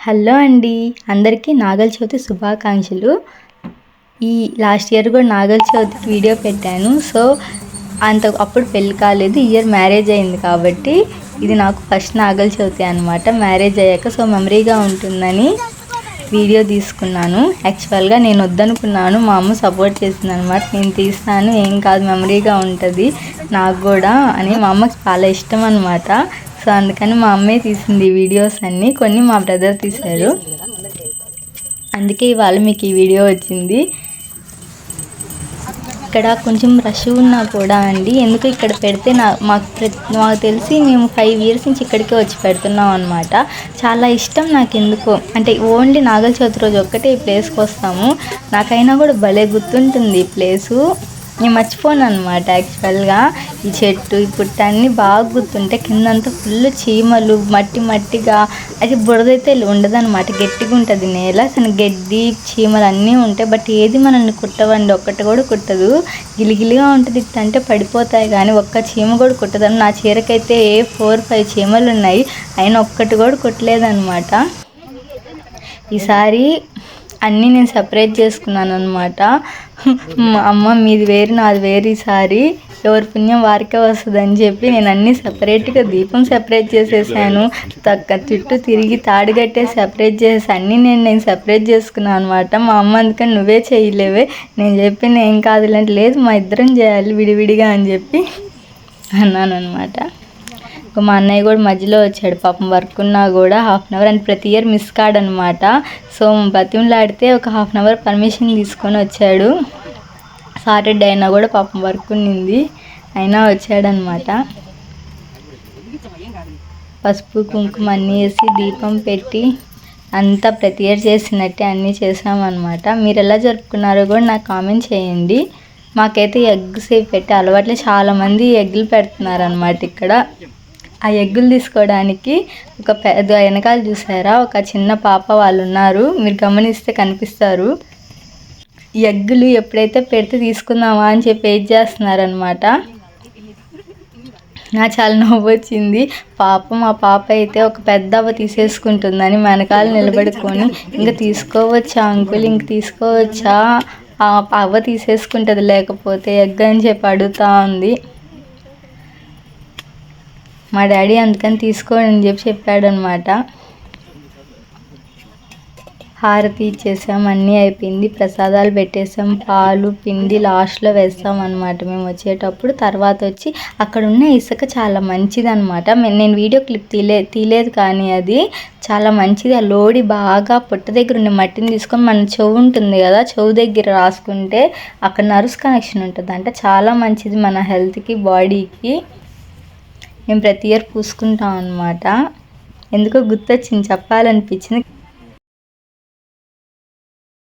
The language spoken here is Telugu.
హలో అండి. అందరికీ నాగల చవితి శుభాకాంక్షలు. ఈ లాస్ట్ ఇయర్ కూడా నాగల చవితికి వీడియో పెట్టాను. సో అంత అప్పుడు పెళ్ళి కాలేదు. ఇయర్ మ్యారేజ్ అయింది కాబట్టి ఇది నాకు ఫస్ట్ నాగల చవితి అనమాట మ్యారేజ్ అయ్యాక సో మెమరీగా ఉంటుందని వీడియో తీసుకున్నాను. యాక్చువల్గా నేను వద్దనుకున్నాను. మా అమ్మ సపోర్ట్ చేసింది అనమాట నేను తీస్తాను. ఏం కాదు మెమరీగా ఉంటుంది. నాకు కూడా అని మా అమ్మకి చాలా ఇష్టం అనమాట సో అందుకని మా అమ్మే తీసింది వీడియోస్ అన్నీ. కొన్ని మా బ్రదర్ తీశారు. అందుకే ఇవాళ మీకు ఈ వీడియో వచ్చింది. ఇక్కడ కొంచెం రష్ ఉన్నా కూడా అండి. ఎందుకు ఇక్కడ పెడితే నా మాకు మాకు తెలిసి మేము ఫైవ్ ఇయర్స్ నుంచి ఇక్కడికే వచ్చి పెడుతున్నాం అనమాట చాలా ఇష్టం నాకు ఎందుకో అంటే ఓన్లీ నాగల చవితి రోజు ఒక్కటే ఈ ప్లేస్కి వస్తాము. నాకైనా కూడా భలే గుర్తుంటుంది ఈ ప్లేసు నేను మర్చిపోను అనమాట యాక్చువల్గా ఈ చెట్టు ఈ పుట్ట అన్నీ బాగా గుర్తుంటే కిందంతా ఫుల్ చీమలు మట్టి మట్టిగా. అది బురదైతే ఉండదన్నమాట గట్టిగా ఉంటుంది నేల. కానీ గడ్డి చీమలు అన్నీ ఉంటాయి బట్ ఏది మనల్ని కుట్టవండి ఒక్కటి కూడా కుట్టదు. గిలిగిలిగా ఉంటుంది అంటే పడిపోతాయి కానీ ఒక్క చీమ కూడా కుట్టదు. నా చీరకైతే ఏ ఫోర్ ఫైవ్ చీమలు ఉన్నాయి అయినా ఒక్కటి కూడా కుట్టలేదన్నమాట. ఈసారి అన్నీ నేను సపరేట్ చేసుకున్నాను అనమాట మా అమ్మ మీది వేరు నాది వేరు ఈసారి. ఎవరి పుణ్యం వారికే వస్తుంది అని చెప్పి నేను అన్నీ సపరేట్గా దీపం సెపరేట్ చేసేసాను. తక్క చుట్టూ తిరిగి తాడు కట్టేసి సెపరేట్ చేసి అన్నీ నేను నేను సపరేట్ చేసుకున్నాను అనమాట మా అమ్మ అందుకని నువ్వే చేయలేవే. నేను చెప్పి నేను కాదులంటే లేదు మా ఇద్దరం చేయాలి విడివిడిగా అని చెప్పి అన్నాను అనమాట ఇంకా మా అన్నయ్య కూడా మధ్యలో వచ్చాడు. పాపం వర్క్ ఉన్నా కూడా హాఫ్ అన్ అవర్ అండ్ ప్రతి ఇయర్ మిస్ కాడనమాట సో బతిమలాడితే ఒక హాఫ్ అన్ అవర్ పర్మిషన్ తీసుకొని వచ్చాడు. సాటర్డే అయినా కూడా పాపం వర్క్ ఉన్నింది. అయినా వచ్చాడనమాట పసుపు కుంకుమ అన్నీ వేసి దీపం పెట్టి అంతా ప్రతి ఇయర్ చేసినట్టే అన్నీ చేసామన్నమాట మీరు ఎలా జరుపుకున్నారో కూడా నాకు కామెంట్ చేయండి. మాకైతే ఎగ్స్ పెట్టి అలవాట్లే. చాలామంది ఎగ్గులు పెడుతున్నారు అనమాట ఇక్కడ. ఆ ఎగ్గులు తీసుకోవడానికి ఒక పెద్ద వెనకాల చూసారా? ఒక చిన్న పాప వాళ్ళు ఉన్నారు మీరు గమనిస్తే కనిపిస్తారు. ఎగ్గులు ఎప్పుడైతే పెడితే తీసుకుందామా అని చెప్పి వెయిట్ చేస్తున్నారనమాట నా చాలా నవ్వు వచ్చింది పాపం మా పాప అయితే ఒక పెద్ద అవ్వ తీసేసుకుంటుందని వెనకాల నిలబడుకొని ఇంకా తీసుకోవచ్చా అంకుల్? ఇంక తీసుకోవచ్చా? ఆ అవ్వ తీసేసుకుంటుంది లేకపోతే ఎగ్ అని చెప్పి అడుగుతా ఉంది. మా డాడీ అందుకని తీసుకోండి అని చెప్పి చెప్పాడనమాట. హారతి ఇచ్చేసాం అన్నీ అయిపోయింది. ప్రసాదాలు పెట్టేసాం పాలు పిండి లాస్ట్లో వేస్తాం అనమాట మేము వచ్చేటప్పుడు. తర్వాత వచ్చి అక్కడ ఉన్న ఇసుక చాలా మంచిది అనమాట నేను వీడియో క్లిప్ తీలే తీలేదు కానీ అది చాలా మంచిది. ఆ లోడి బాగా పొట్ట దగ్గర ఉన్న మట్టిని తీసుకొని మన చెవు ఉంటుంది కదా చెవు దగ్గర రాసుకుంటే అక్కడ నర్వ్స్ కనెక్షన్ ఉంటుంది అంటే చాలా మంచిది మన హెల్త్కి బాడీకి. మేము ప్రతి ఇయర్ పూసుకుంటాం అనమాట ఎందుకో గుర్తొచ్చింది చెప్పాలనిపించింది.